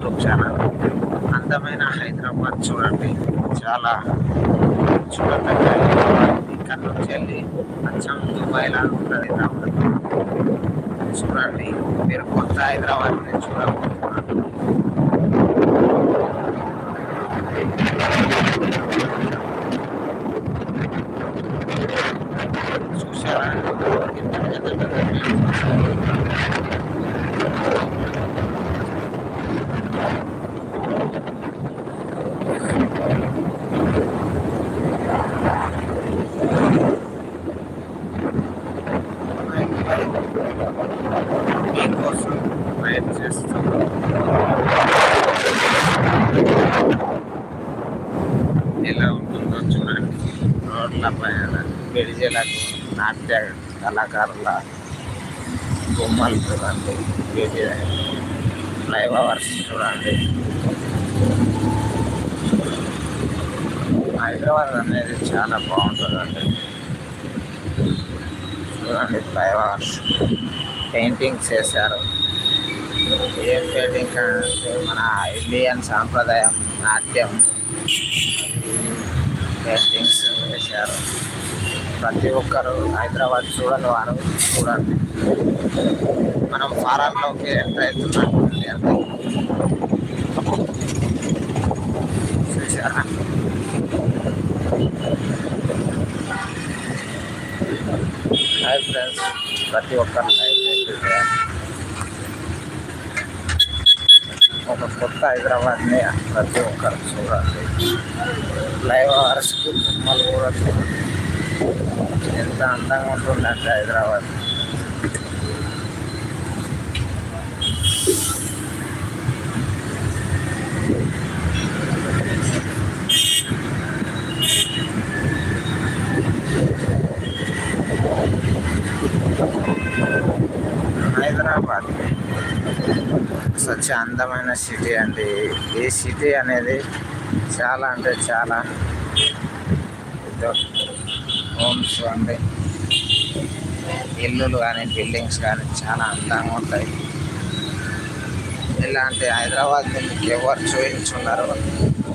YouTube channel అందమైన హైదరాబాద్ చూడండి చాలా చూడదగ్గ హైదరాబాద్ ఇక్కడ నుంచి వెళ్ళి అచ్చం దుబాయ్ లాగా ఉంటుంది హైదరాబాద్ చూడండి మీరు కొత్త హైదరాబాద్ని చూడబోతున్నారు చూసారా ఎంత పెద్ద పెద్ద buildings మీకోసం వెయిట్ చేస్తాం ఎలా ఉంటుందో చూడండి రోడ్ల పైన నాట్య కళాకారుల బొమ్మలు చూడండి వీటి లైవ్ అవర్స్ చూడండి. హైదరాబాద్ అనేది చాలా బాగుంటుందండి. చూడండి లైవ్ అవర్స్ పెయింటింగ్స్ వేశారు ఏం పెయింటింగ్ అంటే మన ఇండియన్ సాంప్రదాయం నాట్యం. క్యాస్టింగ్స్ వేశారు ప్రతి ఒక్కరు హైదరాబాద్ చూడని వారు చూడండి మనం ఫారాన్లోకి ఎంటర్ అవుతున్నాం చూసారా హాయ్ ఫ్రెండ్స్ ప్రతి ఒక్కరు లైక్ చేసేది ఒక కొత్త హైదరాబాద్ని ప్రతి ఒక్కరు చూడండి లైవ్ అవర్స్కి బొమ్మలు కూడా చూడండి ఎంత అందంగా ఉంటుందంటే హైదరాబాద్. సచ్ అందమైన సిటీ అండి. ఈ సిటీ అనేది చాలా అంటే చాలా హోమ్స్ అండి. ఇల్లులు కానీ బిల్డింగ్స్ కానీ చాలా అందంగా ఉంటాయి. ఇలాంటి హైదరాబాద్ మీకు ఎవరు చూపించున్నారు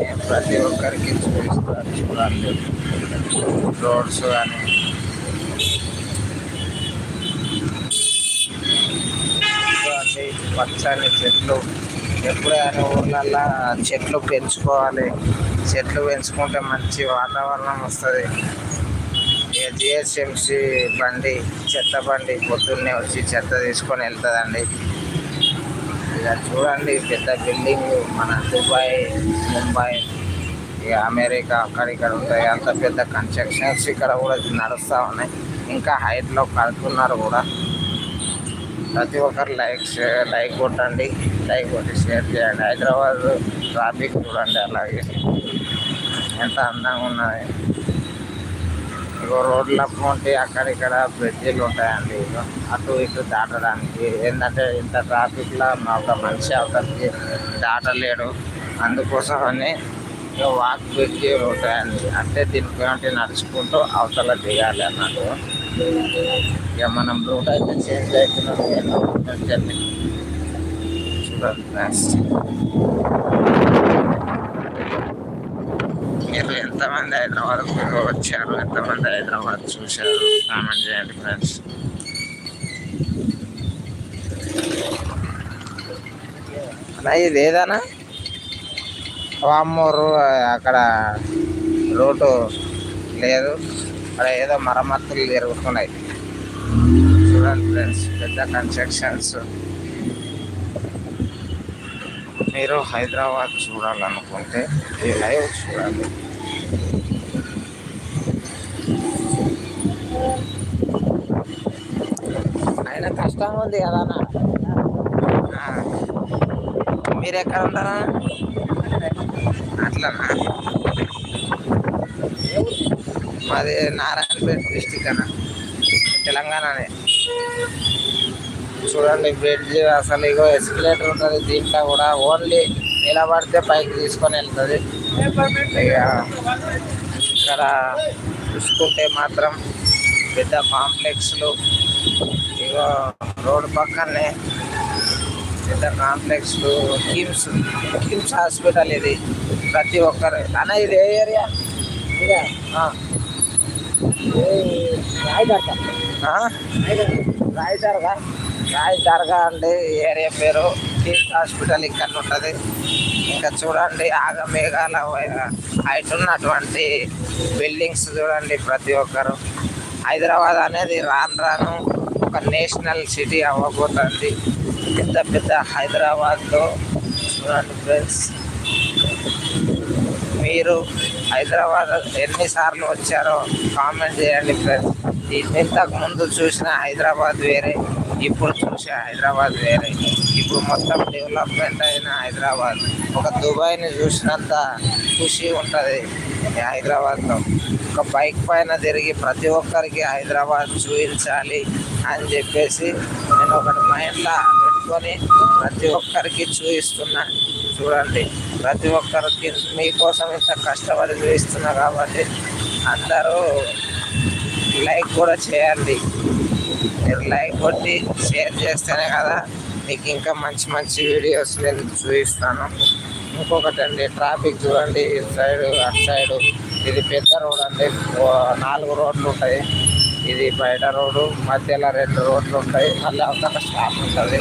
నేను ప్రతి ఒక్కరికి చూపిస్తాను. చూడండి. రోడ్స్ కానీ చూడండి పచ్చని చెట్లు ఎప్పుడైనా ఊర్లల్లో చెట్లు పెంచుకోవాలి. చెట్లు పెంచుకుంటే మంచి వాతావరణం వస్తుంది. జిహెచ్ఎంసి బండి చెత్త బండి పొద్దున్నే వచ్చి చెత్త తీసుకొని వెళ్తుందండి. ఇక చూడండి పెద్ద బిల్డింగ్ మన దుబాయ్ ముంబై ఇక అమెరికా అక్కడ ఇక్కడ ఉంటాయి. అంత పెద్ద కన్స్ట్రక్షన్స్ ఇక్కడ కూడా నడుస్తూ ఉన్నాయి. ఇంకా హైట్లో కడుతున్నారు కూడా. ప్రతి ఒక్కరు లైక్ షేర్ లైక్ కొట్టండి. లైక్ కొట్టి షేర్ చేయండి. హైదరాబాద్ ట్రాఫిక్ చూడండి అలాగే. ఎంత అందంగా ఉన్నది. ఇగో రోడ్ల ఉంటే అక్కడిక్కడ బ్రిడ్జీలు ఉంటాయండి. అటు ఇటు దాటడానికి. ఏంటంటే ఇంత ట్రాఫిక్లో మా ఒక మనిషి అవతలకి దాటలేడు. అందుకోసమని అని వాక్ బ్రిడ్జీలు ఉంటాయండి. అంటే దీనికి నడుచుకుంటూ అవతల దిగాలి అన్నట్టు. ఇక మనం రూట్ అయితే చేంజ్ అవుతున్నాం జర్నీ చూడండి ఫ్రెండ్స్ మీరు ఎంతమంది హైదరాబాద్ వచ్చారు ఎంతమంది హైదరాబాద్ చూశారు? కామెంట్ చేయండి ఫ్రెండ్స్ ఇది ఏదన్నా? వామ్మూరు అక్కడ రోడ్డు లేదు. అక్కడ ఏదో మరమ్మతులు జరుగుతున్నాయి. చూడండి ఫ్రెండ్స్ పెద్ద కన్స్ట్రక్షన్స్. మీరు హైదరాబాద్ చూడాలనుకుంటే ఈ లైవ్ చూడాలి. ఆయన కష్టం ఉంది కదా. మీరు ఎక్కడ ఉంటారా? అట్లనా? మాది నారాయణపేట డిస్టిక్ అన్న. తెలంగాణనే. చూడండి బ్రిడ్జ్ అసలు ఇగో ఎస్కలేటర్ ఉంటుంది దీంట్లో కూడా ఓన్లీ నిలబడితే పైకి తీసుకొని వెళ్తుంది. ఇక ఇక్కడ చూసుకుంటే మాత్రం పెద్ద కాంప్లెక్స్లు. ఇగో రోడ్డు పక్కనే పెద్ద కాంప్లెక్స్లు కిమ్స్ కిమ్స్ హాస్పిటల్ ఇది. ప్రతి ఒక్కరు అన్న ఇది ఏ ఏరియా? ఇదే. ఆ? రాయి దర్గా రాయి దర్గా అండి ఏరియా పేరు కిమ్స్ హాస్పిటల్ ఇక్కడ ఉంటుంది. ఇంకా చూడండి ఆగమేఘాల హైట్ ఉన్నటువంటి బిల్డింగ్స్ చూడండి ప్రతి ఒక్కరు. హైదరాబాద్ అనేది రాను రాను ఒక నేషనల్ సిటీ అవ్వబోతుంది పెద్ద పెద్ద హైదరాబాద్లో చూడండి ఫ్రెండ్స్. మీరు హైదరాబాద్ ఎన్నిసార్లు వచ్చారో కామెంట్ చేయండి ఫ్రెండ్స్ ఇంతకు ముందు చూసిన హైదరాబాద్ వేరే ఇప్పుడు చూసే హైదరాబాద్ వేరే. ఇప్పుడు మొత్తం డెవలప్మెంట్ అయిన హైదరాబాద్. ఒక దుబాయ్ని చూసినంత ఖుషి ఉంటుంది హైదరాబాద్లో. ఒక బైక్ పైన తిరిగి ప్రతి ఒక్కరికి హైదరాబాద్ చూపించాలి అని చెప్పేసి నేను ఒకటి మైండ్లో పెట్టుకొని ప్రతి ఒక్కరికి చూపిస్తున్నాను చూడండి. ప్రతి ఒక్కరికి మీకోసం ఇంత కష్టపడి చూపిస్తున్నా కాబట్టి అందరూ లైక్ కూడా చేయండి. మీరు లైక్ కొట్టి షేర్ చేస్తేనే కదా మీకు ఇంకా మంచి మంచి వీడియోస్ నేను చూపిస్తాను. ఇంకొకటి అండి ట్రాఫిక్ చూడండి. ఇటు సైడ్ అటు సైడ్. ఇది పెద్ద రోడ్ అండి. నాలుగు రోడ్లు ఉంటాయి. ఇది బయట రోడ్డు మధ్యలో రెండు రోడ్లు ఉంటాయి. మళ్ళీ అవతల స్టాప్ ఉంటుంది.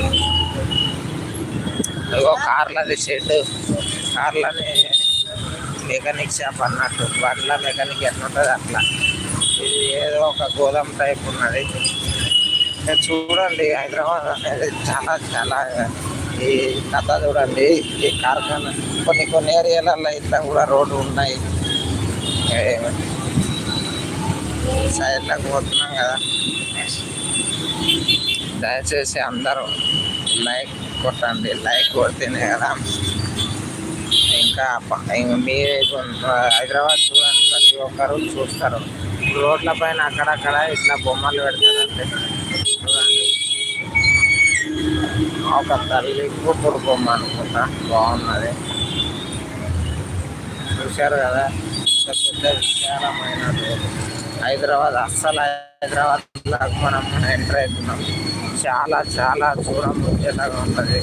ఇదిగో కార్లది షెడ్ కార్లని మెకానిక్ షాప్ అన్నట్టు బండ్ల మెకానిక్ ఎట్లుంటుంది అట్లా. ఇది ఏదో ఒక గోదాం టైప్ ఉన్నది. చూడండి హైదరాబాద్ అనేది చాలా చాలా ఈ కథ చూడండి ఈ కార్ఖానా కొన్ని కొన్ని ఏరియాలలో ఇట్లా కూడా రోడ్లు ఉన్నాయి. సైడ్లకు పోతున్నాం కదా. దయచేసి అందరూ లైక్ కొట్టండి లైక్ కొడితేనే కదా ఇంకా మీరు హైదరాబాద్ చూడండి ప్రతి ఒక్కరు చూస్తారు. రోడ్ల పైన అక్కడక్కడ ఇట్లా బొమ్మలు పెడతారండి చూడండి. ఒక తల్లి కూతురు బొమ్మ అనుకుంటా బాగున్నది. చూశారు కదా పెద్ద విశాలమైన హైదరాబాద్ అస్సలు హైదరాబాద్ లాగా మనం ఎంటర్ అవుతున్నాం. చాలా చాలా దూరం వచ్చేలాగా ఉంటుంది.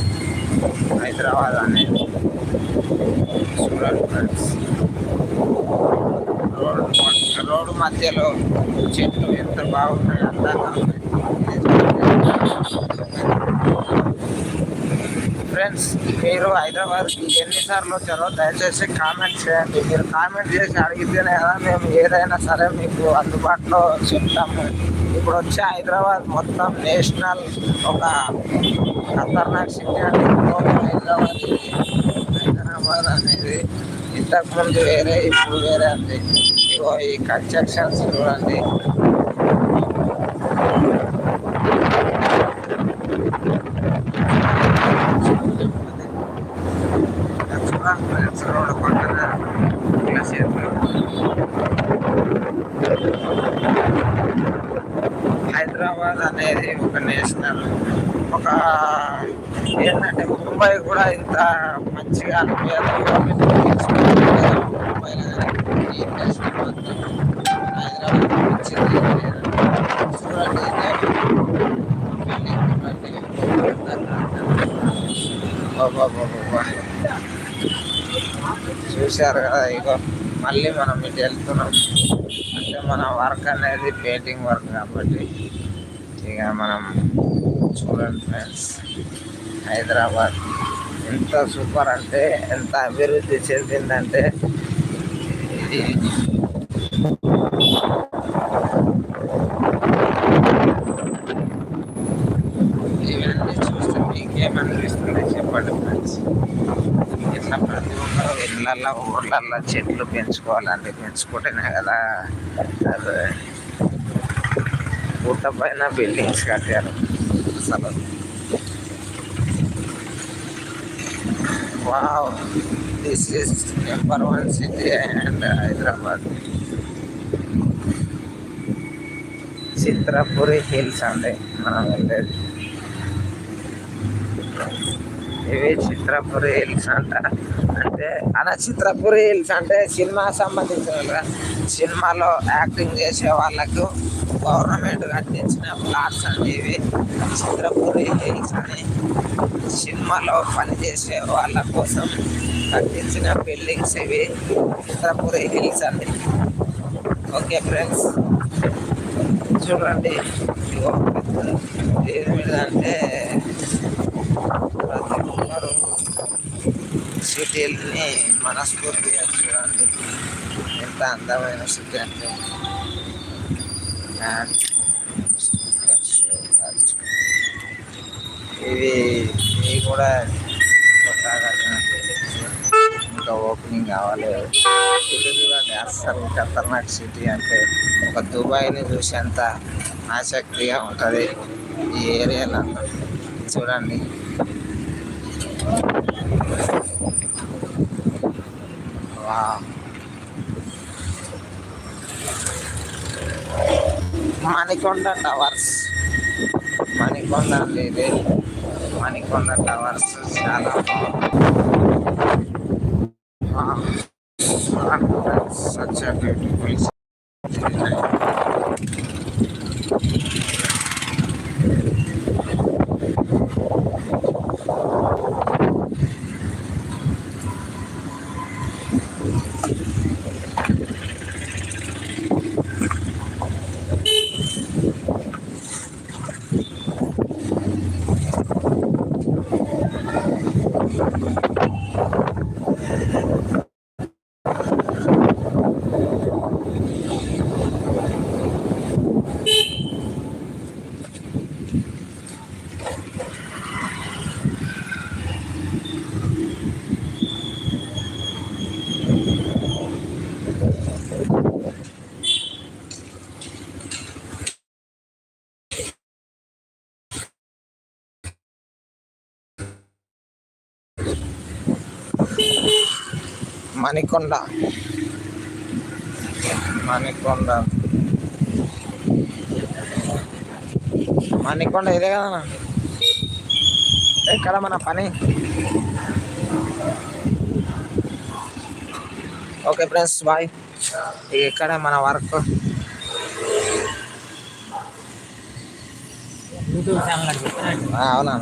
హైదరాబాద్ అనేది చూడండి ఫ్రెండ్స్. రోడ్డు రోడ్డు మధ్యలో చెట్లు ఎంత బాగున్నాయి అందంగా ఫ్రెండ్స్ మీరు హైదరాబాద్ ఎన్నిసార్లు వచ్చారో దయచేసి కామెంట్ చేయండి. మీరు కామెంట్ చేసి అడిగితేనే కదా మేము ఏదైనా సరే మీకు అందుబాటులో చెప్తాము. ఇప్పుడు వచ్చే హైదరాబాద్ మొత్తం నేషనల్ ఒక ఖతర్నాక్ సిటీ అంటే హైదరాబాద్ హైదరాబాద్ అనేది ఇంతకుముందు వేరే ఇప్పుడు వేరే అండి. ఇగో ఈ కన్స్ట్రక్షన్స్ చూడండి ఫ్రెండ్స్ రోడ్డు పక్కన ఇలా చేతులు హైదరాబాద్ అనేది ఒక నేషనల్ ఒక ఏంటంటే ముంబై కూడా ఇంత మంచిగా అనిపించదు ముంబైలో కానీ ఈ నేషనల్ మొత్తం హైదరాబాద్ మంచిది ఇంత మంచిగా చూశారు కదా ఇగో మళ్ళీ మనం ఇటు వెళ్తున్నాం. అంటే మన వర్క్ అనేది పెయింటింగ్ వర్క్ కాబట్టి ఇక మనం చూడండి ఫ్రెండ్స్ హైదరాబాద్. ఎంత సూపర్ అంటే ఎంత అభివృద్ధి చెందిందంటే. ఇది ఇవన్నీ చూస్తే మీకేమనిపిస్తుంది చెప్పండి ఫ్రెండ్స్? ఇట్లా ప్రతి ఒక్కరు ఇళ్ళల్లో ఊర్లల్లో చెట్లు పెంచుకోవాలండి పెంచుకుంటేనే కదా అదే. గుట్ట పైన బిల్డింగ్స్ కట్టారు. అసలు wow this is number one city and Hyderabad Chitrapuri hills అండి మనం వెళ్ళేది ఇవి చిత్రపురి హిల్స్ అంట. అంటే అన్న చిత్రపురి హిల్స్ అంటే సినిమా సంబంధించిన సినిమాలో యాక్టింగ్ చేసే వాళ్ళకు గవర్నమెంట్ కట్టించిన ప్లాట్స్ అనేవి ఇవి. చిత్రపురి హిల్స్ అని సినిమాలో పనిచేసే వాళ్ళ కోసం కట్టించిన బిల్డింగ్స్ ఇవి. చిత్రపురి హిల్స్ అండి. Okay friends. చూడండి. ఇదిగో. ఏది మీద అంటే ప్రతి ఒక్కరు సిటీని మనస్ఫూర్తిగా చూడండి. ఎంత అందమైన సిటీ అంటే. ఇవి ఇవి కూడా కొత్తగా. ఇంకా ఓపెనింగ్ కావాలి సిటీ చూడండి అస్సలు ఖతర్నాక్ సిటీ అంటే ఒక దుబాయ్ని చూసేంత ఆసక్తిగా ఉంటుంది ఈ ఏరియాలో చూడండి వా మణికొండ టవర్స్ మణికొండ అండి ఇది మణికొండ టవర్స్ చాలా సచ్ బ్యూటిఫుల్ మణికొండ మణికొండ మణికొండ ఇదే కదా ఎక్కడ మన పని ఓకే ఫ్రెండ్స్ బాయ్ ఇక్కడ మన వర్క్ యూట్యూబ్ ఛానల్ అడిగి అవునా